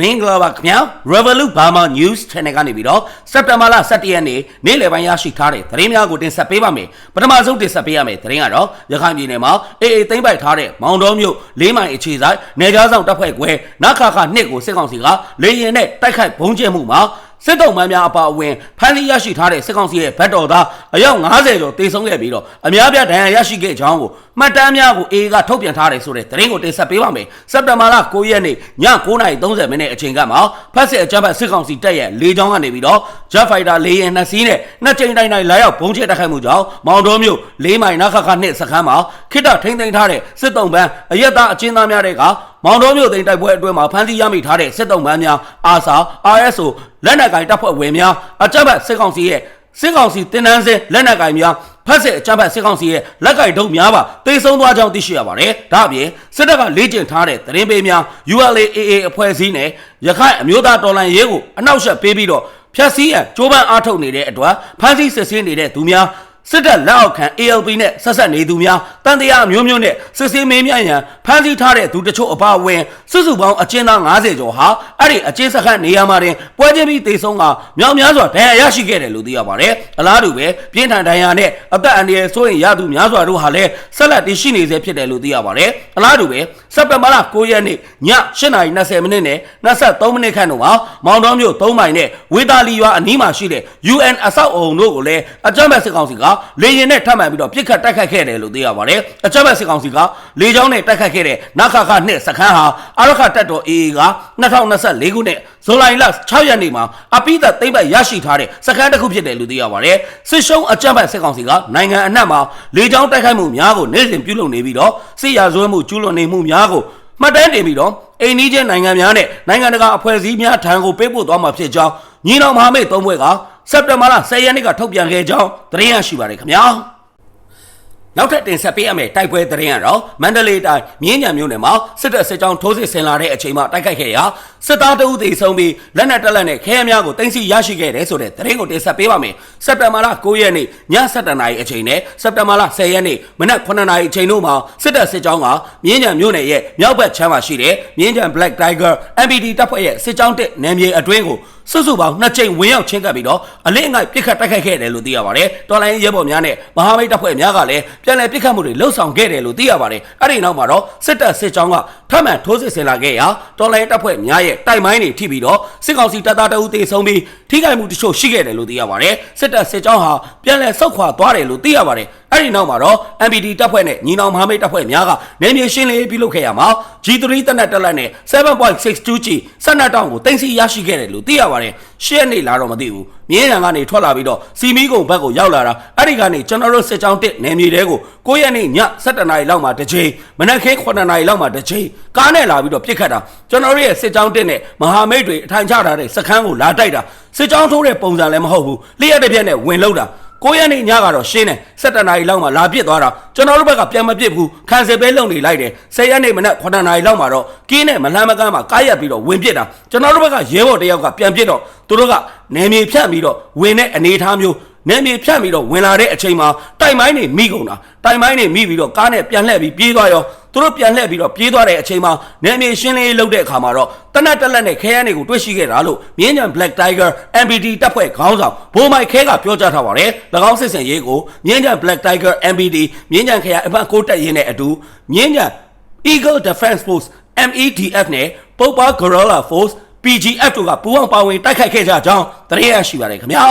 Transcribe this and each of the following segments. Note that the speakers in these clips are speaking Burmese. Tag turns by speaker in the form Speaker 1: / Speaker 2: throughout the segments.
Speaker 1: မင်္ဂလာပါခင်ဗျာ Revolut Burma News Channel ကနေပြီးတော့စက်တင်ဘာလ17ရက်နေ့နေ့လယ်ပိုင်းရရှိထားတဲ့သတင်းများကိုတင်ဆက်ပေးပါမယ်ပထမဆုံးတင်ဆက်ပေးရမယ့်သတင်းကတော့ရခိုင်ပြည်နယ်မှာအေအေသိမ့်ပိုက်ထားတဲ့မောင်တော်မြို့လေးမိုင်အခြေဆိုင်နေကြားဆောင်တပ်ဖွဲ့ခွဲနခခနှစ်ကိုစစ်ကောင်စီကလေရင်နဲ့တိုက်ခိုက်ဘုံကျဲမှုမှာ စစ်တုံးမှန်းများအပါအဝင်ဖမ်းဆီးရရှိထားတဲ့စစ်ကောင်စီရဲ့ဗတ်တော်သားအယောက်90ကျော်တေဆုံးခဲ့ပြီးတော့အများပြဒဏ်ရာရရှိခဲ့ကြောင်းကိုမှတ်တမ်းများကိုအေအေကထုတ်ပြန်ထားတယ်ဆိုတဲ့သတင်းကိုတင်ဆက်ပေးပါမယ်စက်တင်ဘာလ9ရက်နေ့ည9:30မိနစ်အချိန်ကမှဖက်စစ်အကြမ်းဖက်စစ်ကောင်စီတပ်ရဲ့လေကြောင်းကနေပြီးတော့ Jet Fighter လေယာဉ်နှစ်စီးနဲ့နှစ်ကြိမ်တိုင်းတိုင်းလာရောက်ဘုံကျဲတိုက်ခိုက်မှုကြောင့်မောင်တော်မြို့၄မိုင်နခခနှစ်စခန်းမှာခိတ္တထိန်းသိမ်းထားတဲ့စစ်တုံးပန်းအရက်သားအချင်းသားများတွေက မောင်တော်မြို့သိမ်းတိုက်ပွဲအတွင်းမှာဖမ်းဆီးရမိထားတဲ့စစ်တုံးပန်းများအာစာ RSO လက်နက်ကင်တပ်ဖွဲ့ဝင်များအကြမ်းဖက်စစ်ကောင်စီရဲ့စစ်ကောင်စီတင်နန်းစင်လက်နက်ကင်များဖက်စစ်အကြမ်းဖက်စစ်ကောင်စီရဲ့လက်ကင်တုံးများပါတိတ်ဆုံးသွားကြောင်းသိရှိရပါတယ်။ဒါ့အပြင်စစ်တပ်ကလေ့ကျင့်ထားတဲ့သတင်းပေးများ ULAAA အဖွဲ့အစည်းနဲ့ရခိုင်အမျိုးသားတော်လှန်ရေးကိုအနောက်ရှက်ပေးပြီးတော့ဖျက်ဆီးရန်ကြိုးပမ်းအားထုတ်နေတဲ့အတွက်ဖမ်းဆီးစစ်ဆေးနေတဲ့သူများ စစ်တပ်လက်အောက်ခံ ALP နဲ့ဆက်ဆက်နေသူများတန်တရားမျိုးမျိုးနဲ့စစ်ဆေးမင်းများရန်ဖမ်းဆီးထားတဲ့သူတချို့အပါအဝင်စုစုပေါင်းအကျဉ်းသား90ကျော်ဟာအဲ့ဒီအကျဉ်းစခန်းနေရာမှာတင်ပွဲချင်းပြီးတေဆုံးကမြောက်များစွာဒဏ်ရာရရှိခဲ့တယ်လို့သိရပါတယ်အလားတူပဲပြင်းထန်ဒဏ်ရာနဲ့အသက်အန္တရာယ်ဆိုရင်ရသူများစွာတို့ဟာလည်းဆက်လက်တည်ရှိနေစေဖြစ်တယ်လို့သိရပါတယ်အလားတူပဲစက်တင်ဘာလ9ရက်နေ့ည8:20မိနစ်နဲ့23မိနစ်ခန့်တို့မှာမောင်တော်မြို့3မိုင်နဲ့ဝေတာလီရွာအနီးမှာရှိတဲ့ UN အဆောက်အုံတို့ကိုလည်းအကြမ်းဖက်စစ်ကောင်စီကလေရင်နဲ့ထပ်မံပြီးတော့ပြစ်ခတ်တိုက်ခိုက်ခဲ့တယ်လို့သိရပါတယ်အကြမ်းဖက်စစ်ကောင်စီကလေကြောင်းနဲ့တိုက်ခိုက်ခဲ့တဲ့နခခနှစ်စခန်းဟာအရခတပ်တော် AA က2024ခုနှစ်ဇူလိုင်လ6ရက်နေ့မှာအပိသက်သိမ့်ပတ်ရရှိထားတဲ့စခန်းတစ်ခုဖြစ်တယ်လို့သိရပါတယ်စစ်ရှုံးအကြမ်းဖက်စစ်ကောင်စီကနိုင်ငံအနှံ့မှာလေကြောင်းတိုက်ခိုက်မှုများကိုနေ့စဉ်ပြုလုပ်နေပြီးတော့စစ်ရာဇဝဲမှုကျူးလွန်နေမှုများကိုမှတ်တမ်းတင်ပြီးတော့အိန္ဒိချင်းနိုင်ငံများနဲ့နိုင်ငံတကာအဖွဲ့အစည်းများထံကိုပေးပို့သွားမှာဖြစ်ကြောင်းညီနောင်မဟာမိတ်သုံးဘွဲ့က စက်တင်ဘာလ10ရက်နေ့ကထုတ်ပြန်ခဲ့ကြောင်းသတင်းရရှိပါတယ်ခင်ဗျာနောက်ထပ်တင်ဆက်ပေးရမယ့်တိုက်ပွဲသတင်းကတော့မန္တလေးတိုင်းမြင်းညံမြို့နယ်မှာစစ်တပ်စစ်ကြောင်းထိုးစစ်ဆင်လာတဲ့အချိန်မှာတိုက်ခိုက်ခဲ့ရာစစ်သားတအုပ်သေဆုံးပြီးလက်နက်တက်လက်နဲ့ခဲယမ်းများကိုတင်စီရရှိခဲ့တယ်ဆိုတဲ့သတင်းကိုတင်ဆက်ပေးပါမယ်။စက်တင်ဘာလ9ရက်နေ့ည7:00နာရီအချိန်နဲ့စက်တင်ဘာလ10ရက်နေ့မနက်9:00နာရီအချိန်တို့မှာစစ်တပ်စစ်ကြောင်းကမြင်းညံမြို့နယ်ရဲ့မြောက်ဘက်ချမ်းမှာရှိတဲ့မြင်းညံ Black Tiger MPD တပ်ဖွဲ့ရဲ့စစ်ကြောင်းတက်နယ်မြေအတွင်းကို စုစုပေါင်းနှစ်ကြိမ်ဝင်ရောက်ချင်းကပ်ပြီးတော့အလင်းအငိုက်ပြစ်ခတ်တိုက်ခိုက်ခဲ့တယ်လို့သိရပါတယ်။တော်လိုင်းရဲဘော်များနဲ့မဟာမိတ်တပ်ဖွဲ့များကလည်းပြန်လည်ပြစ်ခတ်မှုတွေလှုပ်ဆောင်ခဲ့တယ်လို့သိရပါတယ်။အဲ့ဒီနောက်မှာတော့စစ်တပ်စစ်ကြောင်းကထပ်မံထိုးစစ်ဆင်လာခဲ့ရာတော်လိုင်းတပ်ဖွဲ့များရဲ့တိုက်မိုင်းတွေထိပြီးတော့စစ်ကောင်စီတပ်သားတအုပ်တေဆုံးပြီးထိခိုက်မှုတချို့ရှိခဲ့တယ်လို့သိရပါတယ်။စစ်တပ်စစ်ကြောင်းဟာပြန်လည်ဆုတ်ခွာသွားတယ်လို့သိရပါတယ်။အဲ့ဒီနောက်မှာတော့ MPD တပ်ဖွဲ့နဲ့ညီနောင်မဟာမိတ်တပ်ဖွဲ့များကနေမြေရှင်းလင်းရေးပြုလုပ်ခဲ့ရမှာ G3 တပ်နက်တက်လက်နဲ့ 7.62G စက်နက်တောင်ကိုတင်စီရရှိခဲ့တယ်လို့သိရပါတယ်။ရှေ့နေ့လာတော့မသိဘူး။မြင်းရံကနေထွက်လာပြီးတော့စီမီကုံဘက်ကိုရောက်လာတာအဲ့ဒီကနေကျွန်တော်တို့စစ်ကြောင်းတစ်နေမြေတဲကို9ရက်နေ့ည7:00နာရီလောက်မှာတစ်ချိန်မနက်ခင်း9:00နာရီလောက်မှာတစ်ချိန်ကားနဲ့လာပြီးတော့ပြစ်ခတ်တာကျွန်တော်တို့ရဲ့စစ်ကြောင်းတစ်နဲ့မဟာမိတ်တွေအထိုင်ချထားတဲ့စခန်းကိုလာတိုက်တာစစ်ကြောင်းထိုးတဲ့ပုံစံလည်းမဟုတ်ဘူးလျှက်တစ်ပြက်နဲ့ဝင်လောက်တာ ကိုရက်နေ့ညကတော့ရှင်းတယ်7နာရီလောက်မှလာပြစ်သွားတာကျွန်တော်တို့ဘက်ကပြန်မပြစ်ဘူးခံစစ်ပဲလုံနေလိုက်တယ်10ရက်နေ့မနက်9နာရီလောက်မှာတော့ကင်းနဲ့မလှမ်းမကမ်းမှာကားရက်ပြီးတော့ဝင်ပြစ်တာကျွန်တော်တို့ဘက်ကရဲဘော်တယောက်ကပြန်ပြစ်တော့သူတို့ကနေမြေဖြတ်ပြီးတော့ဝင်တဲ့အနေအထားမျိုးနေမြေဖြတ်ပြီးတော့ဝင်လာတဲ့အချိန်မှာတိုက်မိုင်းတွေမိကုန်တာတိုက်မိုင်းတွေမိပြီးတော့ကားနဲ့ပြန်လှည့်ပြီးပြေးသွားရောသူတို့ပြန်လှည့်ပြီးတော့ပြေးသွားတဲ့အချိန်မှာနေမြေရှင်းလင်းရေးလုပ်တဲ့အခါမှာတော့တနက်တက်လက်နဲ့ခဲယမ်းတွေကိုတွေ့ရှိခဲ့တာလို့မြင်းညံ Black Tiger MPD တပ်ဖွဲ့ခေါင်းဆောင်ဘိုးမိုက်ခဲကပြောကြားထားပါတယ်၎င်းစစ်စင်ရေးကိုမြင်းညံ Black Tiger MPD မြင်းညံခရိုင်အမှတ်6တပ်ရင်းနဲ့အတူမြင်းညံ Eagle Defense Force MEDF နဲ့ပုပ္ပါ Guerrilla Force PGF တို့ကပူးပေါင်းပါဝင်တိုက်ခိုက်ခဲ့ကြကြောင်းသတင်းရရှိပါတယ်ခင်ဗျာ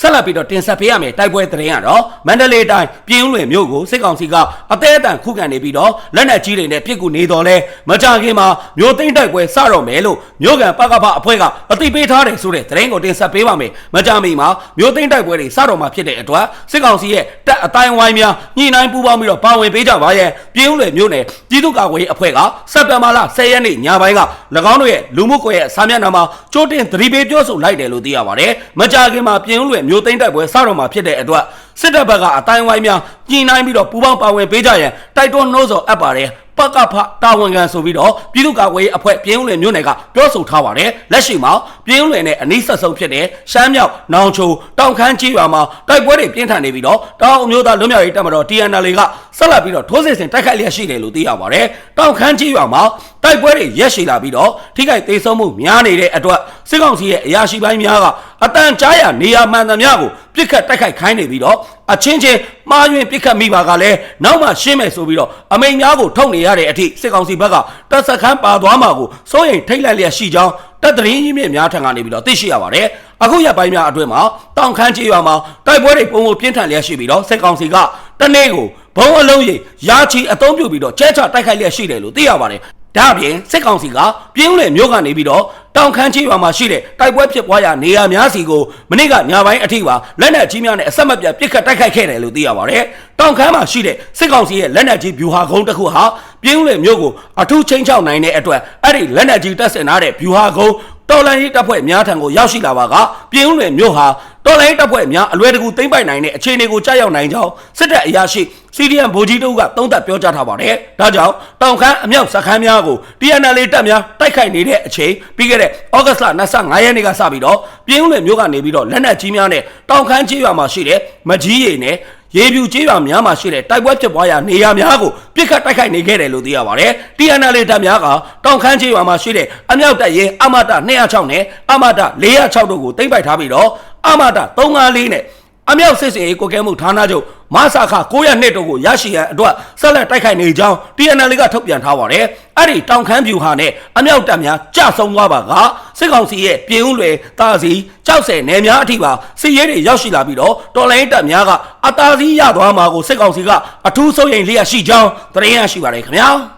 Speaker 1: ဆက်လက်ပြီးတော့တင်ဆက်ပေးရမယ်တိုက်ပွဲသတင်းကတော့မန္တလေးတိုင်းပြည်ဦးလွင်မြို့ကိုစစ်ကောင်စီကအသေးအတန်ခုခံနေပြီးတော့လက်နက်ကြီးတွေနဲ့ပြစ်ကူနေတော်လဲမကြခင်မှာမြို့သိမ်းတိုက်ပွဲစတော့မယ်လို့မြို့ကန်ပကဖအဖွဲ့ကအသိပေးထားတယ်ဆိုတဲ့သတင်းကိုတင်ဆက်ပေးပါမယ်မကြမီမှာမြို့သိမ်းတိုက်ပွဲတွေစတော့မှာဖြစ်တဲ့အတွက်စစ်ကောင်စီရဲ့တပ်အတိုင်းဝိုင်းများညှိနှိုင်းပူးပေါင်းပြီးတော့ပါဝင်ပေးကြပါရဲ့ပြည်ဦးလွင်မြို့နယ်ပြည်သူ့ကာကွယ်ရေးအဖွဲ့ကစက်တင်ဘာလ10ရက်နေ့ညပိုင်းက၎င်းတို့ရဲ့လူမှုကွန်ရက်စာမျက်နှာမှာကြိုးတင်သတိပေးပြောဆိုလိုက်တယ်လို့သိရပါတယ်မကြခင်မှာပြည်ဦးလွင်မျိုးသိမ်းတိုက်ပွဲစတော့မှာဖြစ်တဲ့အတွက်စစ်တပ်ဘက်ကအတိုင်းဝိုင်းများညှိနှိုင်းပြီးတော့ပူးပေါင်းပါဝင်ပေးကြရန်တိုက်တွန်းနှိုးဆော်အပ်ပါတယ်ပပကဖတာဝန်ခံဆိုပြီးတော့ပြည်သူ့ကာကွယ်ရေးအဖွဲ့ပြည်ဦးလွင်မြို့နယ်ကပြောဆိုထားပါတယ်လက်ရှိမှာပြည်ဦးလွင်နဲ့အနီးဆက်ဆုံးဖြစ်တဲ့ရှမ်းမြောက်နောင်ချိုတောင်ခမ်းကြီးရွာမှာတိုက်ပွဲတွေပြင်းထန်နေပြီးတော့တောင်အမျိုးသားလွတ်မြောက်ရေးတပ်မတော် TNL ကဆက်လက်ပြီးတော့ထိုးစစ်ဆင်တိုက်ခိုက်လျက်ရှိတယ်လို့သိရပါတယ်တောင်ခမ်းကြီးရွာမှာတိုက်ပွဲတွေရက်ရှည်လာပြီးတော့ထိခိုက်သေးဆုံးမှုများနေတဲ့အတွက်စစ်ကောင်စီရဲ့အရာရှိပိုင်းများကအတန်ကြားရနေရာမှန်သမျှကိုပြစ်ခတ်တိုက်ခိုက်ခိုင်းနေပြီးတော့အချင်းချင်းမှားယွင်းပြစ်ခတ်မိပါကလည်းနောက်မှရှင်းမယ်ဆိုပြီးတော့အမိန်များကိုထုတ်နေရတဲ့အထိစစ်ကောင်စီဘက်ကတပ်စခန်းပါသွားမှာကိုစိုးရိမ်ထိတ်လိုက်လျက်ရှိကြောင်းတပ်သတင်းကြီးမြင့်များထံကနေပြီးတော့သိရှိရပါတယ်အခုရက်ပိုင်းများအတွင်းမှာတောင်ခမ်းကြီးရွာမှာတိုက်ပွဲတွေပုံပုံပြင်းထန်လျက်ရှိပြီးတော့စစ်ကောင်စီကတနေ့ကိုဘုံအလုံးကြီးရာချီအုံပြုပြီးတော့ကျဲချတိုက်ခိုက်လျက်ရှိတယ်လို့သိရပါတယ် ဒါအပြင်စစ်ကောင်စီကပြင်းဦးလေမြို့ကနေပြီးတော့တောင်ခမ်းချေးရွာမှာရှိတဲ့တိုက်ပွဲဖြစ်ပွားရာနေရာများစီကိုမနေ့ကညပိုင်းအထိပါလက်နက်ကြီးများနဲ့အဆက်မပြတ်ပစ်ခတ်တိုက်ခိုက်ခဲ့တယ်လို့သိရပါတယ်။တောင်ခမ်းမှာရှိတဲ့စစ်ကောင်စီရဲ့လက်နက်ကြီးဗျူဟာကုန်းတစ်ခုဟာပြင်းဦးလေမြို့ကိုအထူးချင်းချောက်နိုင်တဲ့အတွက်အဲ့ဒီလက်နက်ကြီးတပ်ဆင်ထားတဲ့ဗျူဟာကုန်းတော်လန်ရေးတပ်ဖွဲ့များထံကိုရောက်ရှိလာပါကပြင်းဦးလေမြို့ဟာ တော်လိုင်းတပ်ဖွဲ့များအလွယ်တကူသိမ့်ပိုက်နိုင်တဲ့အခြေအနေကိုကြားရောက်နိုင်ကြောင်းစစ်တပ်အရာရှိစီဒီအမ်ဗိုလ်ကြီးတို့ကသုံးသပ်ပြောကြားထားပါတယ်။ဒါကြောင့်တောင်ခမ်းအမြောက်စခန်းများကို TNL တပ်များတိုက်ခိုက်နေတဲ့အချိန်ပြီးခဲ့တဲ့ဩဂတ်လ25ရက်နေ့ကစပြီးတော့ပြင်းဦးလွင်မြို့ကနေပြီးတော့လက်နက်ကြီးများနဲ့တောင်ခမ်းကြီးရွာမှာရှိတဲ့မကြီးရည်နဲ့ ရေပြူကျေးရွာများမှာရှိတဲ့တိုက်ပွဲဖြစ်ပွားရာနေရာများကိုပြစ်ခတ်တိုက်ခိုက်နေခဲ့တယ်လို့သိရပါတယ်။ TNL တပ်များကတောင်ခမ်းကျေးရွာမှာရှိတဲ့အမြောက်တပ်ရဲအမတာ206နဲ့အမတာ406တို့ကိုသိမ်းပိုက်ထားပြီးတော့အမတာ354နဲ့ အမြောက်စစ်စင်ရေးကိုကဲမှုဌာနချုပ်မဆာခ900နှစ်တို့ကိုရရှိရန်အတွက်ဆက်လက်တိုက်ခိုက်နေကြောင်း TNL ကထုတ်ပြန်ထားပါတယ်။အဲ့ဒီတောင်ခမ်းပြူဟာနဲ့အမြောက်တပ်များကြဆုံသွားပါကစစ်ကောင်စီရဲ့ပြည်ဦးလွယ်တာစီကြောက်စဲနယ်များအထိပါစစ်ရေးတွေရောက်ရှိလာပြီးတော့တော်လိုင်းတပ်များကအတားစီးရသွားမှာကိုစစ်ကောင်စီကအထူးစိုးရိမ်လျက်ရှိကြောင်းသတင်းရရှိပါတယ်ခင်ဗျာ။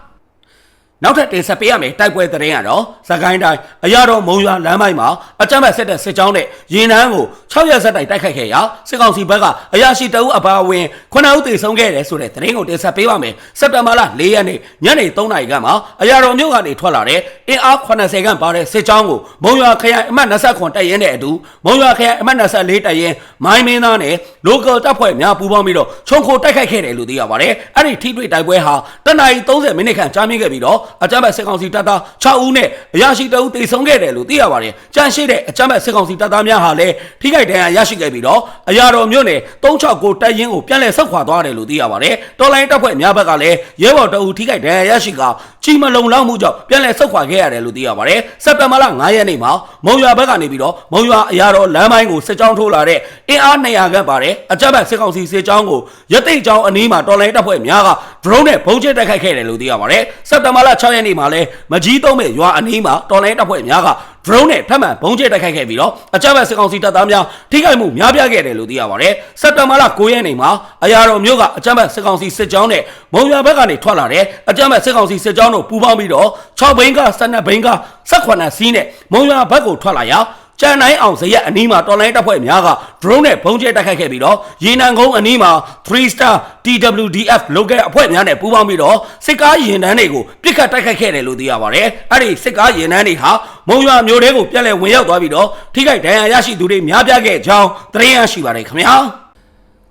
Speaker 1: နောက်ထပ်တင်ဆက်ပေးရမယ်တိုက်ပွဲသတင်းကတော့စကိုင်းတိုင်းအရာတော်မုံရွာလမ်းပိုင်းမှာအကြမ်းဖက်စစ်တဲ့စစ်ကြောင်းနဲ့ရင်နှန်းကို6ရက်ဆက်တိုက်တိုက်ခိုက်ခဲ့ရာစစ်ကောင်စီဘက်ကအရာရှိတအုပ်အပါအဝင်9ဦးသေဆုံးခဲ့တယ်ဆိုတဲ့သတင်းကိုတင်ဆက်ပေးပါမယ်စက်တဘာလ4ရက်နေ့ညနေ3နာရီခန့်မှာအရာတော်မြို့ကနေထွက်လာတဲ့အင်အား80ခန့်ပါတဲ့စစ်ကြောင်းကိုမုံရွာခရိုင်အမှတ်29တပ်ရင်းနဲ့အတူမုံရွာခရိုင်အမှတ်24တပ်ရင်းမိုင်းမင်းသားနဲ့ local တပ်ဖွဲ့များပူးပေါင်းပြီးတော့ခြုံခိုတိုက်ခိုက်ခဲ့တယ်လို့သိရပါတယ်အဲ့ဒီထိတွေ့တိုက်ပွဲဟာတနအီ30မိနစ်ခန့်ကြာမြင့်ခဲ့ပြီးတော့အကြမ်းဖက်စစ်ကောင်စီတပ်သား6ဦးနဲ့အရာရှိတအုပ်တေဆုံးခဲ့တယ်လို့သိရပါတယ်။ကြန့်ရှိတဲ့အကြမ်းဖက်စစ်ကောင်စီတပ်သားများဟာလည်းထိခိုက်ဒဏ်ရာရရှိခဲ့ပြီးတော့အရာတော်မြို့နယ်369တပ်ရင်းကိုပြန်လည်ဆုတ်ခွာသွားတယ်လို့သိရပါတယ်။တော်လိုင်းတပ်ဖွဲ့များဘက်ကလည်းရဲဘော်တအုပ်ထိခိုက်ဒဏ်ရာရရှိကကြီးမလုံလောက်မှုကြောင့်ပြန်လည်ဆုတ်ခွာခဲ့ရတယ်လို့သိရပါတယ်။စက်တင်ဘာလ9ရက်နေ့မှာမုံရွာဘက်ကနေပြီးတော့မုံရွာအရာတော်လမ်းပိုင်းကိုစစ်ကြောင်းထိုးလာတဲ့အင်အား200ခန့်ပါတယ်အကြမ်းဖက်စစ်ကောင်စီစစ်ကြောင်းကိုရတိတ်ကြောင်းအနီးမှာတော်လိုင်းတပ်ဖွဲ့များက drone နဲ့ဘုံကျဲတိုက်ခိုက်ခဲ့တယ်လို့သိရပါတယ်။စက်တင်ဘာလ6ရက်နေ့မှာလည်းမကြီးသုံးမဲ့ရွာအနီးမှာတော်လိုင်းတပ်ဖွဲ့များက drone နဲ့ထပ်မံဘုံကျဲတိုက်ခိုက်ခဲ့ပြီးတော့အကြမ်းဖက်စစ်ကောင်စီတပ်သားများထိခိုက်မှုများပြားခဲ့တယ်လို့သိရပါတယ်။စက်တင်ဘာလ9ရက်နေ့မှာအရာတော်မြို့ကအကြမ်းဖက်စစ်ကောင်စီစစ်ကြောင်းနဲ့မုံရွာဘက်ကနေထွက်လာတဲ့အကြမ်းဖက်စစ်ကောင်စီစစ်ကြောင်းတို့ပူးပေါင်းပြီးတော့6ဘိန်းက12ဘိန်းက18စီးနဲ့မုံရွာဘက်ကိုထွက်လာရာ ကြံနိုင်အောင်ဇရက်အနီးမှာတော်လိုင်းတပ်ဖွဲ့များက drone နဲ့ဘုံကျဲတိုက်ခိုက်ခဲ့ပြီးတော့ရေနံကုန်းအနီးမှာ3 star TWDF local အဖွဲ့များနဲ့ပူးပေါင်းပြီးတော့စစ်ကားရင်တန်းတွေကိုပြစ်ခတ်တိုက်ခိုက်ခဲ့တယ်လို့သိရပါတယ်။အဲ့ဒီစစ်ကားရင်တန်းတွေဟာမုံရွာမျိုးတွေကိုပြန်လည်ဝင်ရောက်သွားပြီးတော့ထိခိုက်ဒဏ်ရာရရှိသူတွေများပြားခဲ့ကြောင်းသတင်းရရှိပါတယ်ခင်ဗျာ။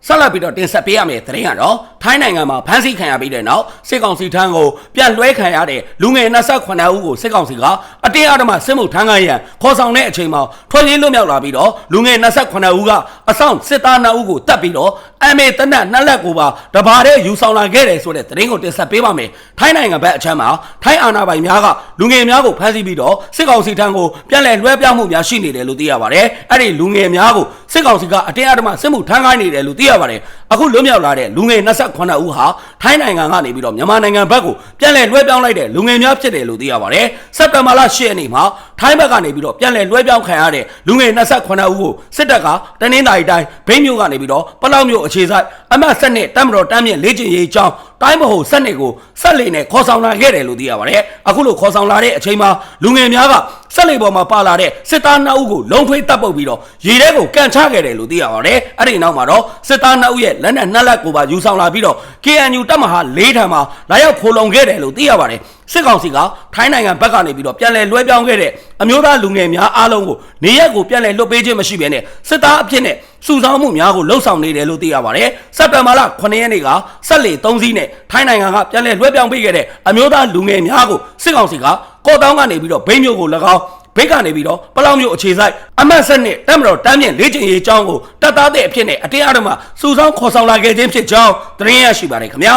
Speaker 1: ဆက်လက်ပြီးတော့တင်ဆက်ပေးရမယ့်သတင်းကတော့ ထိုင်းနိုင်ငံမှာဖမ်းဆီးခံရပြီးတဲ့နောက်စစ်ကောင်စီထမ်းကိုပြန်လွှဲခံရတဲ့လူငယ်28ဦးကိုစစ်ကောင်စီကအတင်းအဓမ္မစစ်မှုထမ်းခံရန်ခေါ်ဆောင်တဲ့အချိန်မှာထွက်ပြေးလွတ်မြောက်လာပြီးတော့လူငယ်28ဦးကအဆောင်စစ်သား2ဦးကိုတတ်ပြီးတော့အမေတနတ်နှစ်လက်ကိုပါတဘာတဲ့ယူဆောင်လာခဲ့တယ်ဆိုတဲ့သတင်းကိုတင်ဆက်ပေးပါမယ်။ထိုင်းနိုင်ငံဘက်အချမ်းမှာထိုင်းအာဏာပိုင်များကလူငယ်များကိုဖမ်းဆီးပြီးတော့စစ်ကောင်စီထံကိုပြန်လည်လွှဲပြောင်းမှုများရှိနေတယ်လို့သိရပါတယ်။အဲ့ဒီလူငယ်များကိုစစ်ကောင်စီကအတင်းအဓမ္မစစ်မှုထမ်းခိုင်းနေတယ်လို့သိရပါတယ်။အခုလွတ်မြောက်လာတဲ့လူငယ်28ဦးဟာထိုင်းနိုင်ငံကနေပြီးတော့မြန်မာနိုင်ငံဘက်ကိုပြန်လည်လွှဲပြောင်းလိုက်တဲ့လူငယ်များဖြစ်တယ်လို့သိရပါတယ်။စက်တင်ဘာလ10ရက်နေ့မှာ ထိုင်းဘက်ကနေပြီးတော့ပြန်လည်လွှဲပြောင်းခံရတဲ့လူငယ်28ဦးကိုစစ်တပ်ကတနင်္သာရီတိုင်းဘိန်းမြို့ကနေပြီးတော့ပလောက်မြို့အခြေစိုက်အမတ်ဆက်နဲ့တမ်မတော်တမ်းမြင့်လေ့ကျင့်ရေးအကြောင်းတိုင်းမဟုတ်ဆက်နေကိုဆက်လေနဲ့ခေါ်ဆောင်လာခဲ့တယ်လို့သိရပါတယ်အခုလိုခေါ်ဆောင်လာတဲ့အချိန်မှာလူငယ်များကဆက်လေပေါ်မှာပါလာတဲ့စစ်သား2ဦးကိုလုံထွေးတပ်ပုတ်ပြီးတော့ရေထဲကိုကန်ချခဲ့တယ်လို့သိရပါတယ်အဲ့ဒီနောက်မှာတော့စစ်သား2ဦးရဲ့လက်နက်နှစ်လက်ကိုပါယူဆောင်လာပြီးတော့ KNU တပ်မဟာ၄ထံမှာလာရောက်ခိုလုံခဲ့တယ်လို့သိရပါတယ်စစ်ကောင်စီကထိုင်းနိုင်ငံဘက်ကနေပြီးတော့ပြန်လည်လွှဲပြောင်းခဲ့တဲ့အမျိုးသားလူငယ်များအားလုံးကိုနေရက်ကိုပြန်လည်လွတ်ပေးခြင်းမရှိဘဲနဲ့စစ်သားအဖြစ်နဲ့စုဆောင်းမှုများကိုလှုပ်ဆောင်နေတယ်လို့သိရပါတယ်။စက်တဘာလ9ရက်နေ့ကဆက်လေ3စီးနဲ့နဲ့ထိုင်းနိုင်ငံကပြန်လည်လွှဲပြောင်းပေးခဲ့တဲ့အမျိုးသားလူငယ်များကိုစစ်ကောင်စီကကော့တောင်းကနေပြီးတော့ဘိန်းမျိုးကို၎င်းဘိတ်ကနေပြီးတော့ပလောင်မျိုးအခြေဆိုင်အမတ်ဆက်နဲ့တက်မတော်တမ်းမြင့်လေ့ကျင့်ရေးအကြောင်းကိုတပ်သားတဲ့အဖြစ်နဲ့အတင်းအဓမ္မစူဆောင်းခေါ်ဆောင်လာခဲ့ခြင်းဖြစ်ကြောင်းသတင်းရရှိပါတယ်ခင်ဗျာ